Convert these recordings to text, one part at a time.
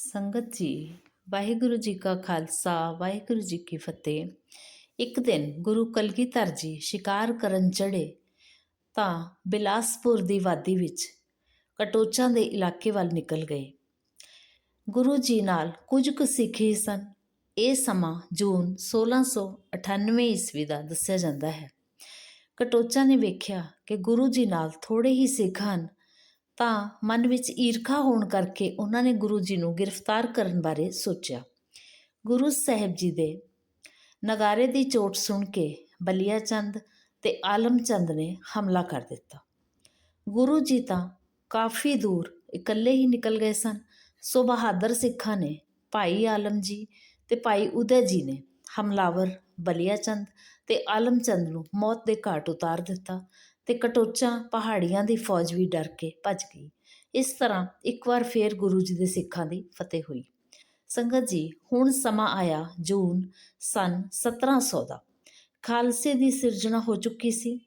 ਸੰਗਤ ਜੀ, ਵਾਹਿਗੁਰੂ ਜੀ ਕਾ ਖਾਲਸਾ, ਵਾਹਿਗੁਰੂ ਜੀ ਕੀ ਫਤਿਹ। ਇੱਕ ਦਿਨ ਗੁਰੂ ਕਲਗੀਧਰ ਜੀ ਸ਼ਿਕਾਰ ਕਰਨ ਚੜੇ ਤਾਂ ਬਿਲਾਸਪੁਰ ਦੀ ਵਾਦੀ ਵਿੱਚ ਕਟੋਚਾਂ ਦੇ ਇਲਾਕੇ ਵੱਲ ਨਿਕਲ ਗਏ। ਗੁਰੂ ਜੀ ਨਾਲ ਕੁਝ ਕੁ ਸਿੱਖ ਹੀ ਸਨ। ਇਹ ਸਮਾਂ ਜੂਨ 1698 ਈਸਵੀ ਦਾ ਦੱਸਿਆ ਜਾਂਦਾ ਹੈ। ਕਟੋਚਾਂ ਨੇ ਵੇਖਿਆ ਕਿ ਗੁਰੂ ਜੀ ਨਾਲ ਥੋੜੇ ਹੀ ਸਿੱਖ ਹਨ। ਤਾਂ ਮਨ ਵਿੱਚ ਈਰਖਾ ਹੋਣ ਕਰਕੇ ਉਹਨਾਂ ਨੇ ਗੁਰੂ ਜੀ ਨੂੰ ਗ੍ਰਿਫਤਾਰ ਕਰਨ ਬਾਰੇ ਸੋਚਿਆ। ਗੁਰੂ ਸਾਹਿਬ ਜੀ ਦੇ ਨਗਾਰੇ ਦੀ ਚੋਟ ਸੁਣ ਕੇ ਬਲੀਆ ਚੰਦ ਤੇ ਆਲਮ ਚੰਦ ਨੇ ਹਮਲਾ ਕਰ ਦਿੱਤਾ। ਗੁਰੂ ਜੀ ਤਾਂ ਕਾਫੀ ਦੂਰ ਇਕੱਲੇ ਹੀ ਨਿਕਲ ਗਏ ਸਨ। ਸੋ ਬਹਾਦਰ ਸਿੱਖਾਂ ਨੇ ਭਾਈ ਆਲਮ ਜੀ ਤੇ ਭਾਈ ਉਦੈ ਜੀ ਨੇ ਹਮਲਾਵਰ ਬਲੀਆ ਚੰਦ ਤੇ ਆਲਮ ਚੰਦ ਨੂੰ ਮੌਤ ਦੇ ਘਾਟ ਉਤਾਰ ਦਿੱਤਾ ਤੇ ਕਟੋਚਾਂ ਪਹਾੜੀਆਂ ਦੀ ਫੌਜ ਵੀ ਡਰ ਕੇ ਭੱਜ ਗਈ। ਇਸ ਤਰ੍ਹਾਂ ਇੱਕ ਵਾਰ ਫੇਰ ਗੁਰੂ ਜੀ ਦੇ ਸਿੱਖਾਂ ਦੀ ਫਤਿਹ ਹੋਈ। ਸੰਗਤ ਜੀ, ਹੁਣ ਸਮਾਂ ਆਇਆ ਜੂਨ ਸਨ 1700 ਦਾ। ਖਾਲਸੇ ਦੀ ਸਿਰਜਣਾ ਹੋ ਚੁੱਕੀ ਸੀ।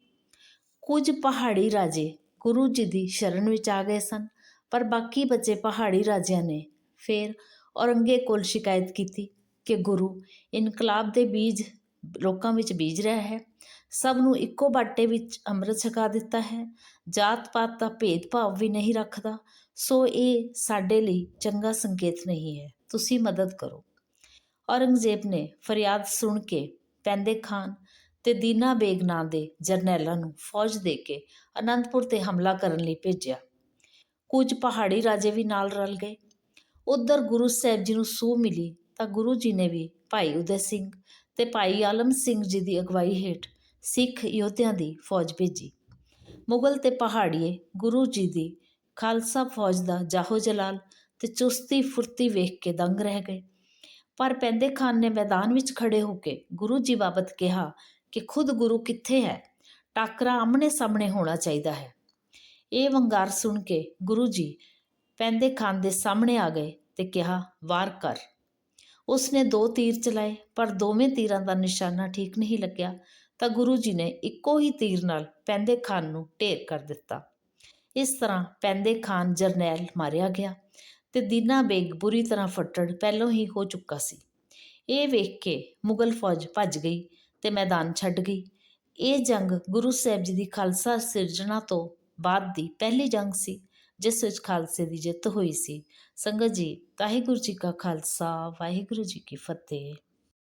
ਕੁਝ ਪਹਾੜੀ ਰਾਜੇ ਗੁਰੂ ਜੀ ਦੀ ਸ਼ਰਨ ਵਿੱਚ ਆ ਗਏ ਸਨ, ਪਰ ਬਾਕੀ ਬਚੇ ਪਹਾੜੀ ਰਾਜਿਆਂ ਨੇ ਫੇਰ ਔਰੰਗੇ ਕੋਲ ਸ਼ਿਕਾਇਤ ਕੀਤੀ ਕਿ ਗੁਰੂ, ਇਨਕਲਾਬ ਦੇ ਬੀਜ ਲੋਕਾਂ ਵਿੱਚ ਬੀਜ ਰਿਹਾ ਹੈ। ਸਭ ਨੂੰ ਇੱਕੋ ਬਾਟੇ ਵਿੱਚ ਅੰਮ੍ਰਿਤ ਛਕਾ ਦਿੱਤਾ ਹੈ। ਜਾਤ ਪਾਤ ਦਾ ਭੇਦਭਾਵ ਵੀ ਨਹੀਂ ਰੱਖਦਾ। ਸੋ ਇਹ ਸਾਡੇ ਲਈ ਚੰਗਾ ਸੰਕੇਤ ਨਹੀਂ ਹੈ। ਤੁਸੀਂ ਮਦਦ ਕਰੋ। ਔਰੰਗਜ਼ੇਬ ਨੇ ਫਰਿਆਦ ਸੁਣ ਕੇ ਪੈਂਦੇ ਖਾਨ ਤੇ ਦੀਨਾ ਬੇਗ ਨਾਂ ਦੇ ਜਰਨੈਲਾਂ ਨੂੰ ਫੌਜ ਦੇ ਕੇ ਅਨੰਦਪੁਰ ਤੇ ਹਮਲਾ ਕਰਨ ਲਈ ਭੇਜਿਆ। ਕੁਝ ਪਹਾੜੀ ਰਾਜੇ ਵੀ ਨਾਲ ਰਲ ਗਏ। ਉਧਰ ਗੁਰੂ ਸਾਹਿਬ ਜੀ ਨੂੰ ਸੂਹ ਮਿਲੀ ਤਾਂ ਗੁਰੂ ਜੀ ਨੇ ਵੀ ਭਾਈ ਉਦੈ ਸਿੰਘ ਤੇ ਭਾਈ ਆਲਮ ਸਿੰਘ ਜੀ ਦੀ ਅਗਵਾਈ ਹੇਠ ਸਿੱਖ ਯੋਧਿਆਂ ਦੀ ਫੌਜ ਭੇਜੀ। ਮੁਗਲ ਤੇ ਪਹਾੜੀਏ ਗੁਰੂ ਜੀ ਦੀ ਖਾਲਸਾ ਫੌਜ ਦਾ ਜਾਹੋ ਜਲਾਲ ਤੇ ਚੁਸਤੀ ਫੁਰਤੀ ਵੇਖ ਕੇ ਦੰਗ ਰਹਿ ਗਏ। ਪਰ ਪੈਂਦੇ ਖਾਨ ਨੇ ਮੈਦਾਨ ਵਿੱਚ ਖੜੇ ਹੋ ਕੇ ਗੁਰੂ ਜੀ ਬਾਬਤ ਕਿਹਾ ਕਿ ਖੁਦ ਗੁਰੂ ਕਿੱਥੇ ਹੈ? ਟਾਕਰਾ ਆਮਣੇ ਸਾਹਮਣੇ ਹੋਣਾ ਚਾਹੀਦਾ ਹੈ। ਇਹ ਵੰਗਾਰ ਸੁਣ ਕੇ ਗੁਰੂ ਜੀ ਪੈਂਦੇ ਖਾਨ ਦੇ ਸਾਹਮਣੇ ਆ ਗਏ ਤੇ ਕਿਹਾ, ਵਾਰ ਕਰ। ਉਸਨੇ ਦੋ ਤੀਰ ਚਲਾਏ, ਪਰ ਦੋਵੇਂ ਤੀਰਾਂ ਦਾ ਨਿਸ਼ਾਨਾ ਠੀਕ ਨਹੀਂ ਲੱਗਿਆ। ਤਾਂ ਗੁਰੂ ਜੀ ਨੇ ਇੱਕੋ ਹੀ ਤੀਰ ਨਾਲ ਪੈਂਦੇ ਖਾਨ ਨੂੰ ਢੇਰ ਕਰ ਦਿੱਤਾ। ਇਸ ਤਰ੍ਹਾਂ ਪੈਂਦੇ ਖਾਨ ਜਰਨੈਲ ਮਾਰਿਆ ਗਿਆ ਤੇ ਦੀਨਾ ਬੇਗ ਬੁਰੀ ਤਰ੍ਹਾਂ ਫੱਟੜ ਪਹਿਲਾਂ ਹੀ ਹੋ ਚੁੱਕਾ ਸੀ। ਇਹ ਵੇਖ ਕੇ ਮੁਗਲ ਫੌਜ ਭੱਜ ਗਈ ਤੇ ਮੈਦਾਨ ਛੱਡ ਗਈ। ਇਹ ਜੰਗ ਗੁਰੂ ਸਾਹਿਬ ਜੀ ਦੀ ਖਾਲਸਾ ਸਿਰਜਣਾ ਤੋਂ ਬਾਅਦ ਦੀ ਪਹਿਲੀ ਜੰਗ ਸੀ। ਜਿਸ ਵਿੱਚ ਖਾਲਸੇ ਦੀ ਜਿੱਤ ਹੋਈ ਸੀ। ਸੰਗਤ ਜੀ, ਵਾਹਿਗੁਰੂ ਜੀ ਕਾ ਖਾਲਸਾ, ਵਾਹਿਗੁਰੂ ਜੀ ਕੀ ਫਤਿਹ।